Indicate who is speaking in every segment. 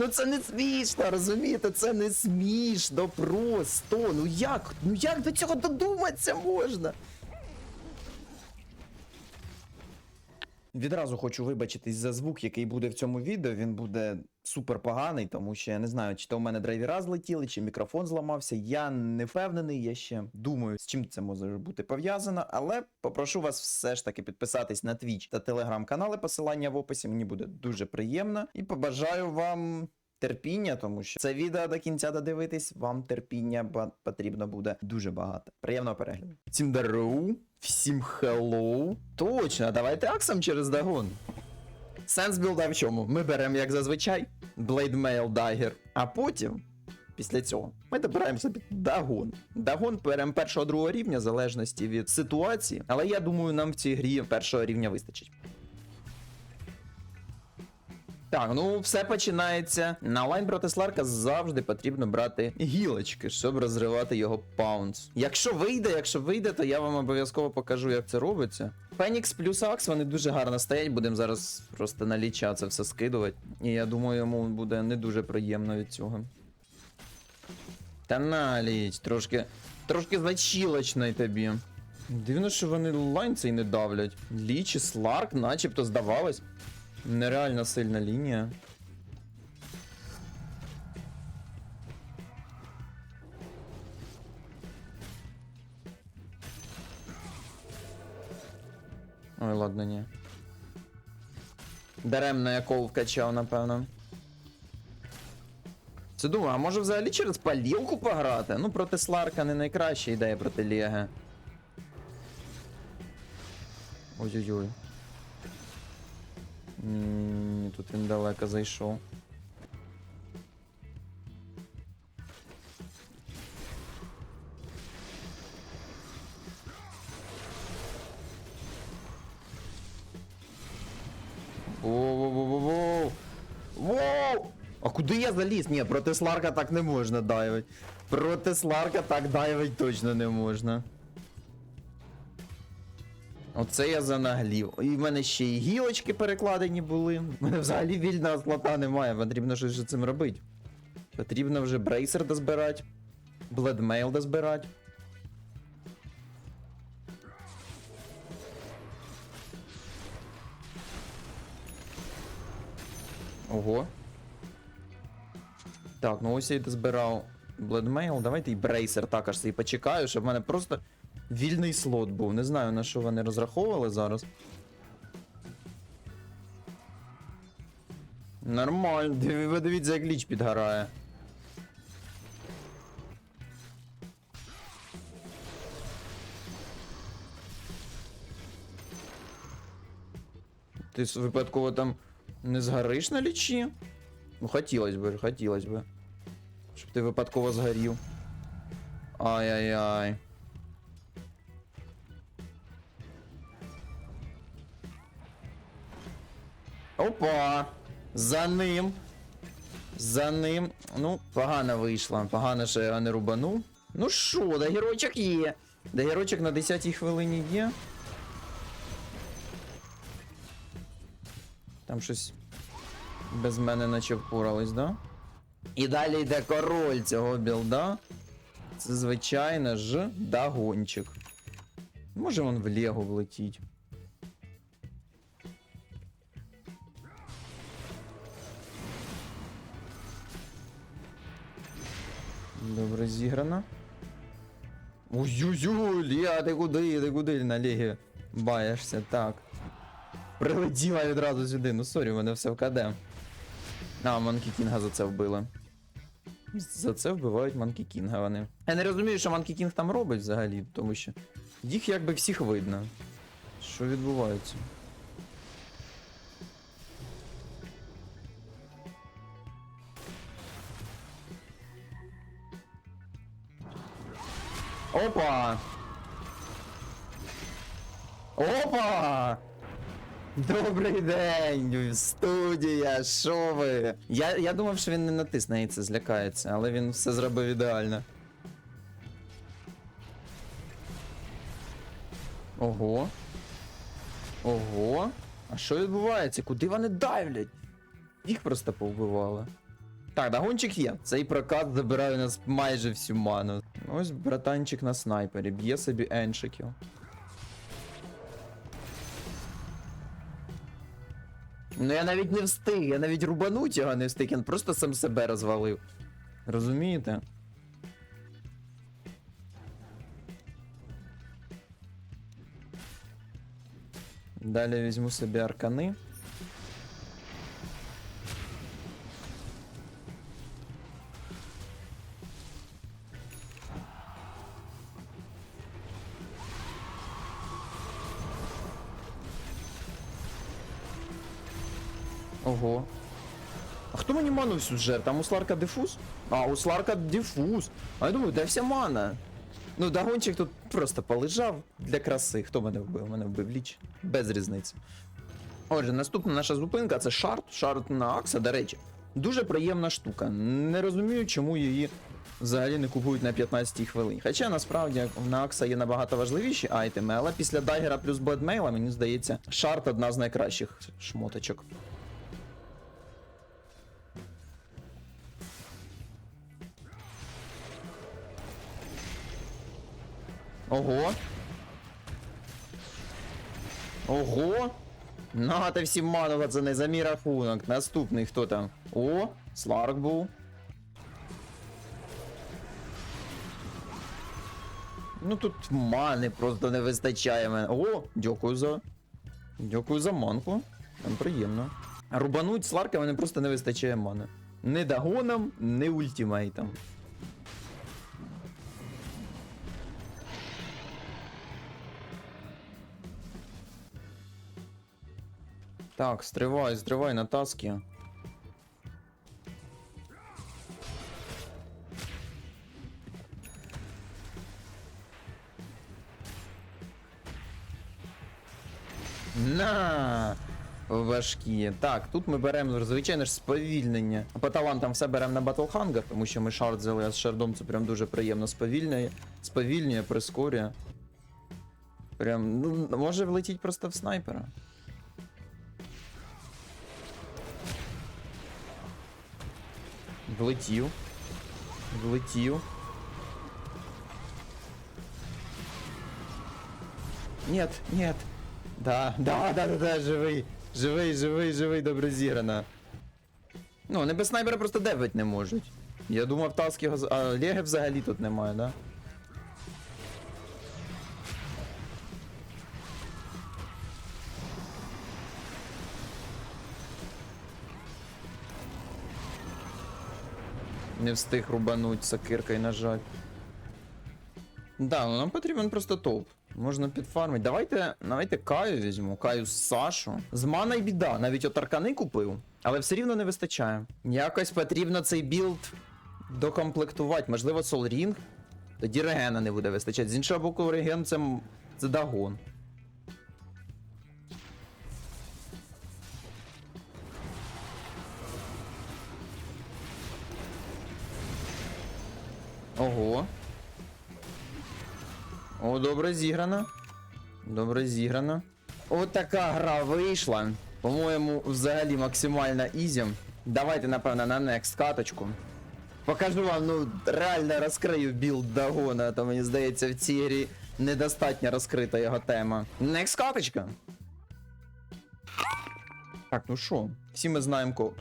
Speaker 1: Ну це не смішно, розумієте? Це не смішно просто. Ну як? Ну як до цього додуматися можна? Відразу хочу вибачитись за звук, який буде в цьому відео. Він буде супер поганий, тому що я не знаю, чи то у мене драйвера злетіли, чи мікрофон зламався. Я не впевнений, я ще думаю, з чим це може бути пов'язано. Але попрошу вас все ж таки підписатись на Twitch та телеграм-канали. Посилання в описі. Мені буде дуже приємно. І побажаю вам. Терпіння, тому що це відео до кінця додивитись, вам терпіння потрібно буде дуже багато. Приємного перегляду. Всім дару, всім хеллоу. Точно, давайте аксом через дагон. Сенс білда в чому? Ми беремо, як зазвичай, Mail Dagger, а потім, після цього, ми добираємо собі дагон. Дагон беремо першого другого рівня, в залежності від ситуації, але я думаю, нам в цій грі першого рівня вистачить. Так, ну все починається. На лайн проти Сларка завжди потрібно брати гілочки, щоб розривати його паунс. Якщо вийде, якщо вийде, то я вам обов'язково покажу, як це робиться. Фенікс плюс Акс вони дуже гарно стоять. Будемо зараз просто на ліча це все скидувати. І я думаю, йому буде не дуже приємно від цього. Та на ліч, трошки. Трошки зачілочний тобі. Дивно, що вони лайн цей не давлять. Ліч і Сларк, начебто здавалось. Нереально сильна лінія. Ой, ладно, ні. Даремно я кол вкачав, напевно. Це думаю, а може взагалі через палілку пограти? Ну, проти Сларка не найкраща ідея проти Леги. Ой-ой-ой. Він далеко зайшов. Воу-воу-воу-воу! Воу! А куди я заліз? Ні, проти Сларка так не можна дайвить. Проти Сларка так дайвить точно не можна. Оце я занаглів. І в мене ще й гілочки перекладені були. У мене взагалі вільного слота немає, потрібно щось з цим робити. Потрібно вже брейсер дозбирати, бледмейл дозбирати. Ого. Так, ну ось я й дозбирав бледмейл. Давайте і брейсер також собі почекаю, щоб в мене просто вільний слот був. Не знаю на що вони розраховували зараз. Нормально, ви дивіться, як ліч підгорає. Ти випадково там не згориш на лічі? Ну, хотілось би, хотілось би. Щоб ти випадково згорів. Ай-яй-яй. Опа! За ним. За ним. Ну, погано вийшло. Погано, що я не рубанув. Ну що, дагерочок є. Дагерочок на 10-й хвилині є. Там щось без мене наче впорались, да? І далі йде король цього білда. Це, звичайно ж, дагончик. Може він в Лего влетіть. Добре зіграно. Ой-ой-ой, ти куди, ти куди на Легі баєшся, так. Прилетіла відразу сюди. Ну сорі, мене все в КД. А, Манкі Кінга за це вбили. За це вбивають Манкі Кінга вони. Я не розумію, що Манкі Кінг там робить взагалі, тому що їх якби всіх видно. Що відбувається? Опа! Опа! Добрий день, студія, що ви? Я, я думав, що він не натисне і це злякається, але він все зробив ідеально. Ого. Ого. А що відбувається? Куди вони давлять? Їх просто повбивали. Так, дагончик є. Цей прокат забирає у нас майже всю ману. Ось братанчик на снайпері, б'є собі еншиків. Ну я навіть не встиг, я навіть рубануть його не встиг, він просто сам себе розвалив. Розумієте? Далі візьму собі аркани. Ого. А хто мені ману всю жер? Там у Сларка дифуз? А, у Сларка дифуз. А я думаю, де вся мана? Ну, дагончик тут просто полежав для краси. Хто мене вбив? Мене вбив ліч. Без різниці. Отже, наступна наша зупинка це шарт. Шарт на Акса, до речі. Дуже приємна штука. Не розумію, чому її взагалі не купують на 15 й хвилині. Хоча насправді на Акса є набагато важливіші айтеми, але після дагера плюс бедмейла, мені здається, шарт одна з найкращих шмоточок. Ого. Ого. Нагата всім ману, пацани, за мій рахунок. Наступний хто там? О, Сларк був. Ну тут мани просто не вистачає мене. О, дякую за. Дякую за манку. Там приємно. Рубануть Сларка мене просто не вистачає мани. Не дагоном, не ультимейтом. Так, стривай, стривай на таски. На! Важкі. Так, тут ми беремо, звичайно ж, сповільнення. По талантам все беремо на Батлхангер, тому що ми шард взяли, а з шардом це прям дуже приємно сповільнює. Сповільнює, прискорює. Прям, ну, може влетіть просто в снайпера. Влетів. Влетів. Нет, нет. Да, да, да, да, да, живий. Живий, живий, живий, добре зіграно. Ну, вони без снайпера просто девить не можуть. Я думав, таски його. А Леги взагалі тут немає, да? Не встиг рубануть сокиркою, на жаль. Да, ну нам потрібен просто топ. Можна підфармити. Давайте, давайте Каю візьму, Каю з Сашу. З мана й біда, навіть от аркани купив, але все рівно не вистачає. Якось потрібно цей білд докомплектувати. Можливо, Сол Рінг. Тоді регена не буде вистачати. З іншого боку, реген це, це дагон. Ого. О, добре зіграно. Добре зіграно. От така гра вийшла. По-моєму, взагалі максимально ізі. Давайте, напевно, на next каточку. Покажу вам, ну, реально розкрию білд Дагона, то мені здається, в цій грі недостатньо розкрита його тема. Next каточка. Так, ну що, всі ми знаємо кого.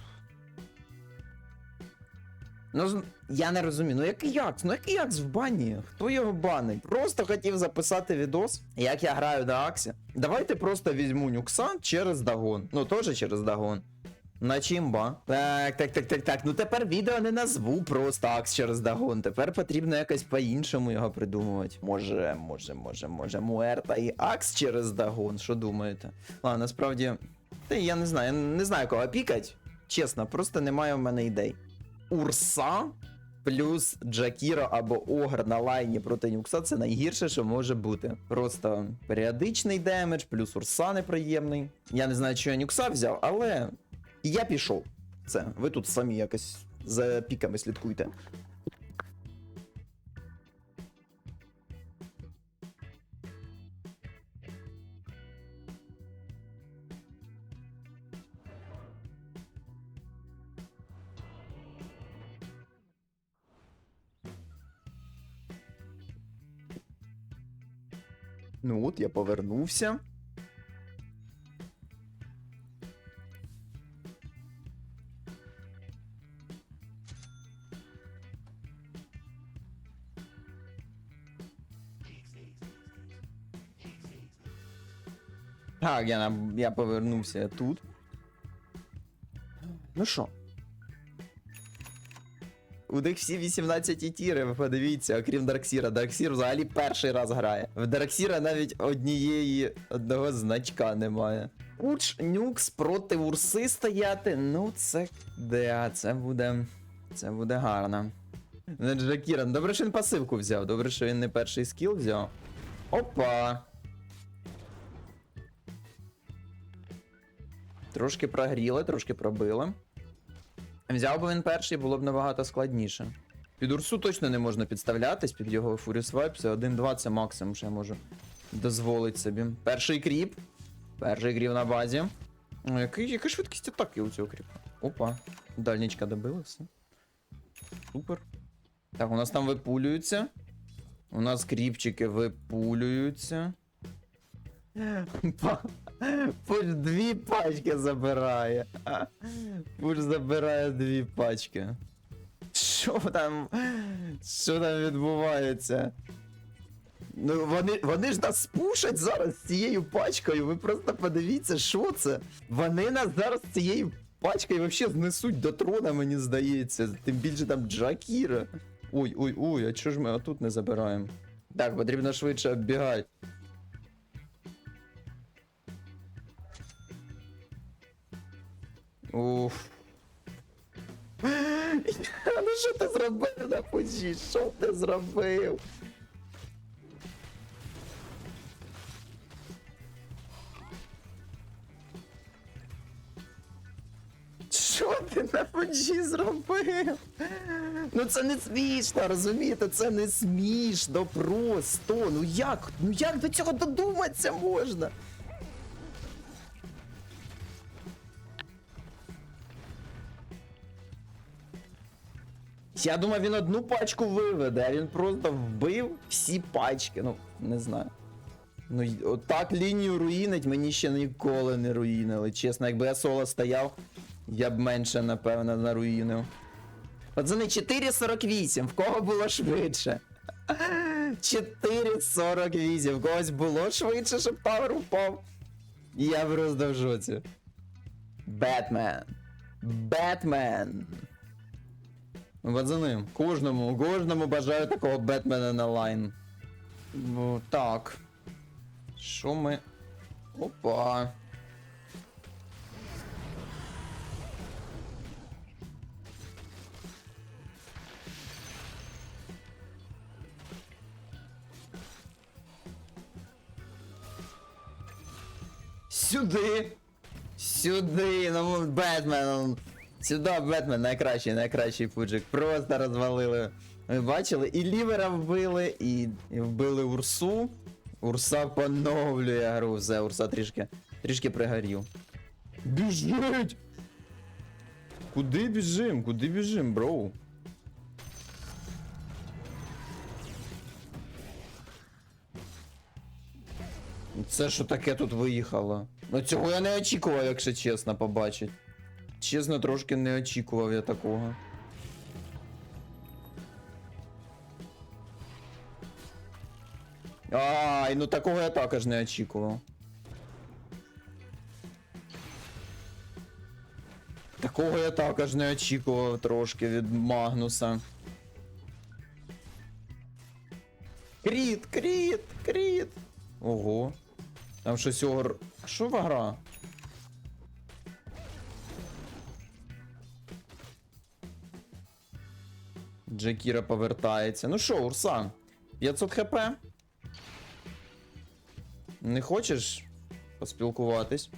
Speaker 1: Ну, я не розумію, ну який якс? Ну який якс в бані? Хто його банить? Просто хотів записати відос, як я граю на Аксі. Давайте просто візьму нюкса через Дагон. Ну, теж через Дагон. На чимба? Так, так, так, так, так. Ну тепер відео не назву просто Акс через Дагон. Тепер потрібно якось по-іншому його придумувати. Може, може, може, може, Муерта і Акс через Дагон. Що думаєте? Ладно, насправді. Та я не знаю, я не знаю кого пікать. Чесно, просто немає в мене ідей. Урса плюс Джакіра або Огр на лайні проти Нюкса це найгірше, що може бути. Просто періодичний демедж, плюс Урса неприємний. Я не знаю, що я Нюкса взяв, але я пішов. Це, ви тут самі якось за піками слідкуйте. Ну от, я повернувся. Так, я, я повернувся тут. Ну що? У них всі 18 тіри, подивіться, окрім Дарксіра. Дарксір взагалі перший раз грає. В Дарксіра навіть однієї одного значка немає. Уч нюкс проти урси стояти. Ну, це де, це буде. Це буде гарно. Не Джакіра, ну, добре, що він пасивку взяв. Добре, що він не перший скіл взяв. Опа. Трошки прогріли, трошки пробили. Взяв би він перший, було б набагато складніше. Під Урсу точно не можна підставлятись, під його Furious Vibe, це 1-2 це максимум, що я можу дозволити собі. Перший кріп. Перший кріп на базі. О, який, яка швидкість атаки у цього кріпа? Опа. Дальничка добила, все. Супер. Так, у нас там випулюються. У нас кріпчики випулюються. Пуш дві пачки забирає. Пуш забирає дві пачки. Що там? Що там відбувається? Ну, вони, вони ж нас спушать зараз з цією пачкою. Ви просто подивіться, що це. Вони нас зараз з цією пачкою взагалі знесуть до трона, мені здається. Тим більше там Джакіра. Ой, ой, ой, а чого ж ми отут не забираємо? Так, потрібно швидше оббігати. Уф. Ну що ти зробив на пуджі? Що ти зробив? Що ти на пуджі зробив? Ну це не смішно, розумієте? Це не смішно просто. Ну як? Ну як до цього додуматися можна? Я думав, він одну пачку виведе, а він просто вбив всі пачки. Ну, не знаю. Ну, отак лінію руїнить мені ще ніколи не руїнили. Чесно, якби я соло стояв, я б менше, напевно, наруїнив. Пацани, 4.48, в кого було швидше? 4.48, в когось було швидше, щоб тавер упав. Я просто в жоці. Бетмен. Бетмен. Ну, Пацани, кожному, кожному бажаю такого Бетмена на лайн. Ну, так. Що ми. Опа. Сюди! Сюди! Ну, Бетмен! Сюди Бетмен найкращий, найкращий пуджик. Просто розвалили. Ви бачили? І лівера вбили, і, і вбили Урсу. Урса поновлює гру. Все, Урса трішки, трішки пригорів. Біжить! Куди біжим? Куди біжим, броу? Це що таке тут виїхало? Ну цього я не очікував, якщо чесно, побачить. Чесно, трошки не очікував я такого. Ай, ну такого я також не очікував. Такого я також не очікував трошки від Магнуса. Кріт, кріт, кріт. Ого. Там щось огр. Що в гра? Джекіра повертається. Ну що, Урса? 500 хп? Не хочеш поспілкуватись?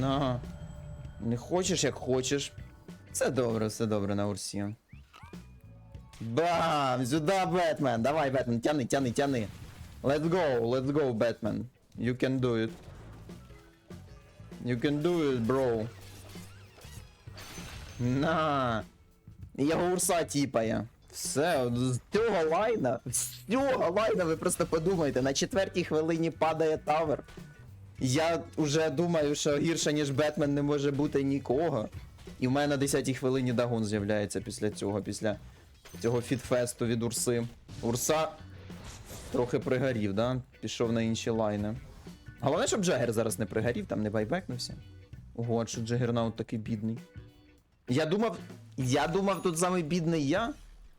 Speaker 1: На. Не хочеш, як хочеш. Все добре, все добре на Урсі. Бам! Сюда, Бэтмен! Давай, Бэтмен, тяни, тяни, тяни. Let's go, let's go, Бэтмен. You can do it. You can do it, bro. На. І Його урса тіпає. Все, от з цього лайна, з цього лайна, ви просто подумайте, на четвертій хвилині падає тавер. Я вже думаю, що гірше, ніж Бетмен не може бути нікого. І в мене на 10-й хвилині Дагон з'являється після цього, після цього фітфесту від Урси. Урса трохи пригорів, да? Пішов на інші лайни. Головне, щоб Джагер зараз не пригорів, там не байбекнувся. Ого, що Джагернаут такий бідний. Я думав. Я думав, тут самий бідний я,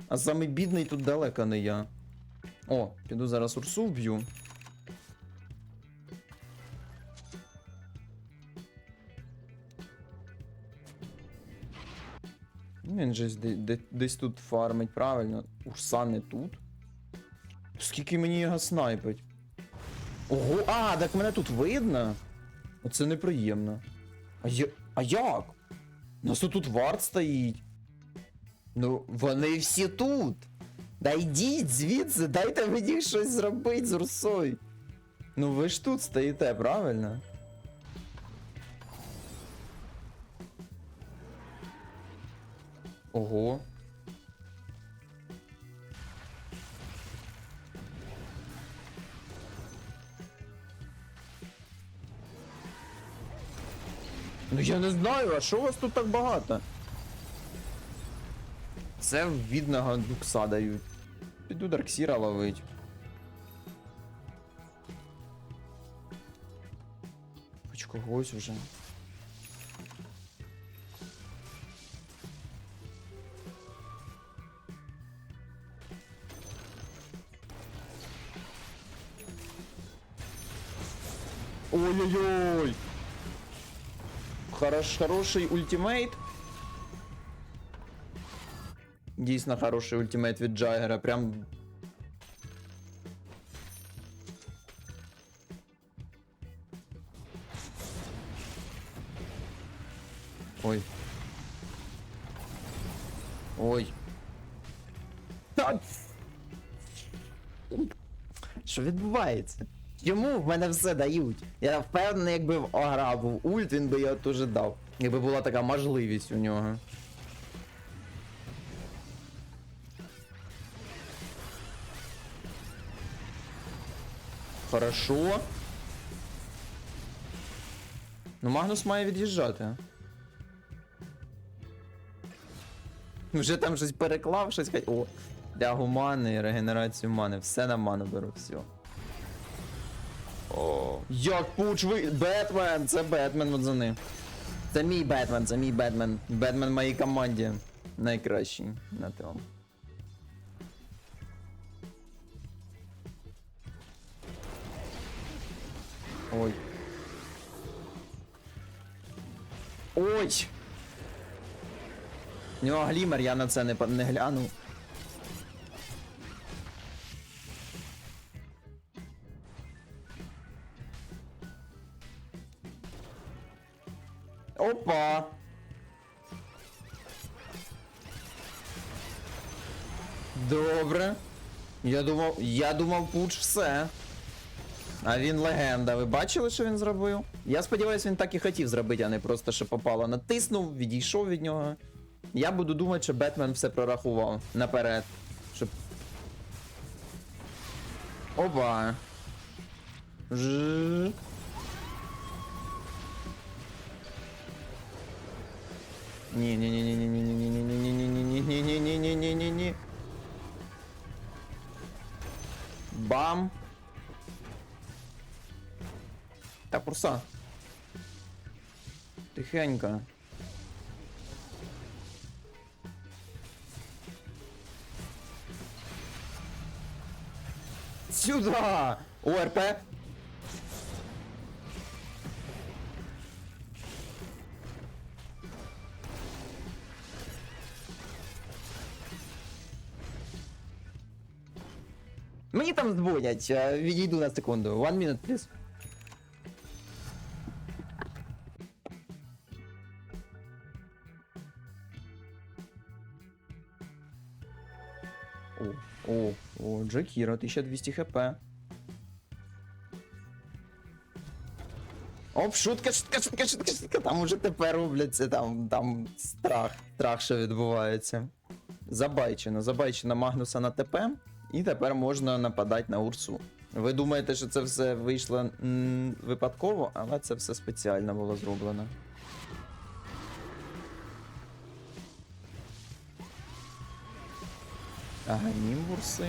Speaker 1: а самий бідний тут далеко не я. О, піду зараз Урсу вб'ю. Він же де- де- десь тут фармить, правильно. Урса не тут. Скільки мені його снайпить? Ого, а, так мене тут видно. Оце неприємно. А, я... а як? У нас тут варт стоїть. Ну, вони всі тут. Да йдіть звідси, дайте мені щось зробити з Урсою. Ну ви ж тут стоїте, правильно? Ого. Ну я не знаю, а що у вас тут так багато? Це видно дукса дають. Піду Дарксіра ловить. Хоч когось вже. Ой-ой-ой! Хорош, хороший ультимейт. Дійсно хороший ультимейт від Джайгера. Прям. Ой. Ой. Та- Що відбувається? Чому в мене все дають? Я впевнений, якби в Огра був ульт, він би його теж дав. Якби була така можливість у нього. Хорошо. Ну, Магнус має від'їжджати. Вже там щось переклав, щось. О, для мани, регенерацію мани. Все на ману беру, все. Як пуч ви. Бетмен! Це Бетмен ним. Це мій Бетмен, це мій Бетмен. Бетмен в моїй команді. Найкращий на тому. Ой. Ой! У нього глімер, я на це не, не гляну. Опа! Добре. Я думав, я думав, пуч все. А він легенда. Ви бачили, що він зробив? Я сподіваюся, він так і хотів зробити, а не просто що попало. Натиснув, відійшов від нього. Я буду думати, що Бетмен все прорахував наперед. Щоб. Опа. Ж. Ні, ні, ні, ні, ні, ні, ні, ні, ні, ні, ні, ні, ні, ні, ні, ні, ні, ні, ні. Бам. Та курса. Тихенько. Сюда! ОРП! Мені там дзвонять, е, відійду на секунду. One minute, please. О, о, о, Джекіро, 1200 хп. Оп, шутка, шутка, шутка, шутка, шутка. Там уже тепер робляться, там, там страх, страх, що відбувається. Забайчено, забайчено Магнуса на ТП, і тепер можна нападати на Урсу. Ви думаєте, що це все вийшло випадково, але це все спеціально було зроблено. Ага, німбурси.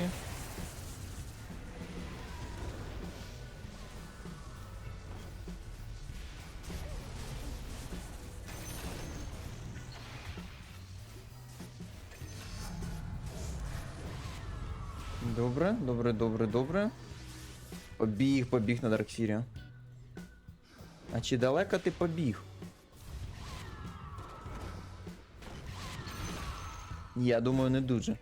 Speaker 1: Добре, добре, добре, добре. Побіг, побіг на Даркфірі. А чи далеко ти побіг? Я думаю, не дуже.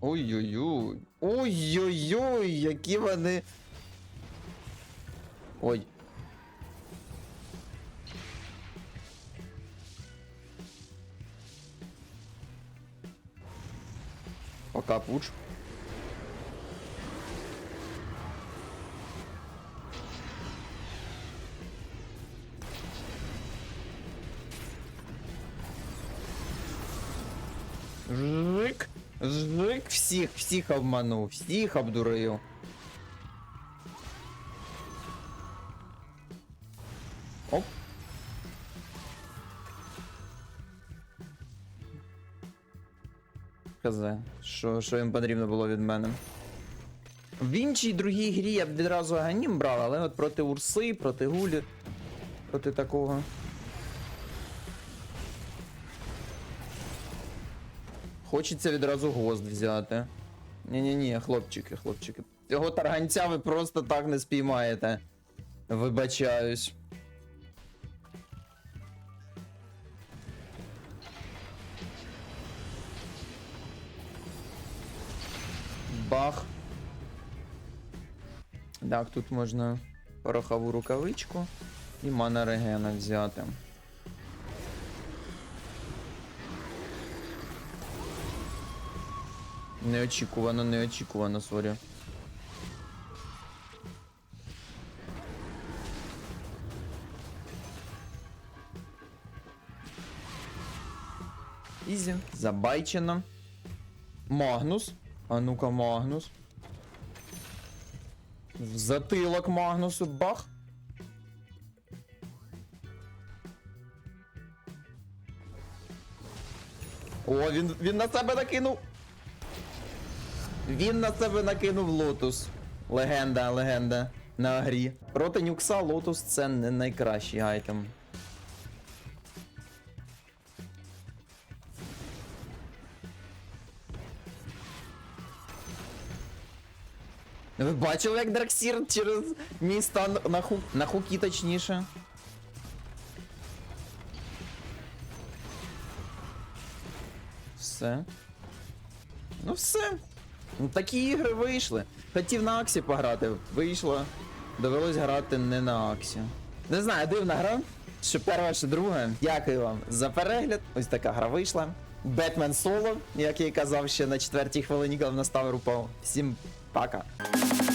Speaker 1: Ой-ой-ой. Ой-ой-ой, які вони. Ой. Пока пуч. Жик. Жик. Всіх, всіх обманув, всіх обдурив. Хз, що, що їм потрібно було від мене. В іншій другій грі я б відразу Аганім брав, але от проти Урси, проти Гулі, проти такого. Хочеться відразу гост взяти. Ні-ні-ні, хлопчики, хлопчики. Цього тарганця ви просто так не спіймаєте. Вибачаюсь. Бах. Так, тут можна порохову рукавичку і мана регена взяти. Неочікувано, неочікувано, сорі. Ізі, забайчено. Магнус. А ну-ка, Магнус. В затилок Магнусу бах. О, він, він на себе накинув. Він на себе накинув лотус. Легенда, легенда. На грі. Проти нюкса лотус це не найкращий айтем. Ви бачили, як Драксір через мій стан на, ху... на хукі точніше? Все. Ну все. Ну такі ігри вийшли. Хотів на Аксі пограти, вийшло. Довелось грати не на Аксі. Не знаю, дивна гра. Що перша, що друга. Дякую вам за перегляд. Ось така гра вийшла. Бетмен Соло, як я і казав ще на четвертій хвилині, коли в наставер упав. Всім paca.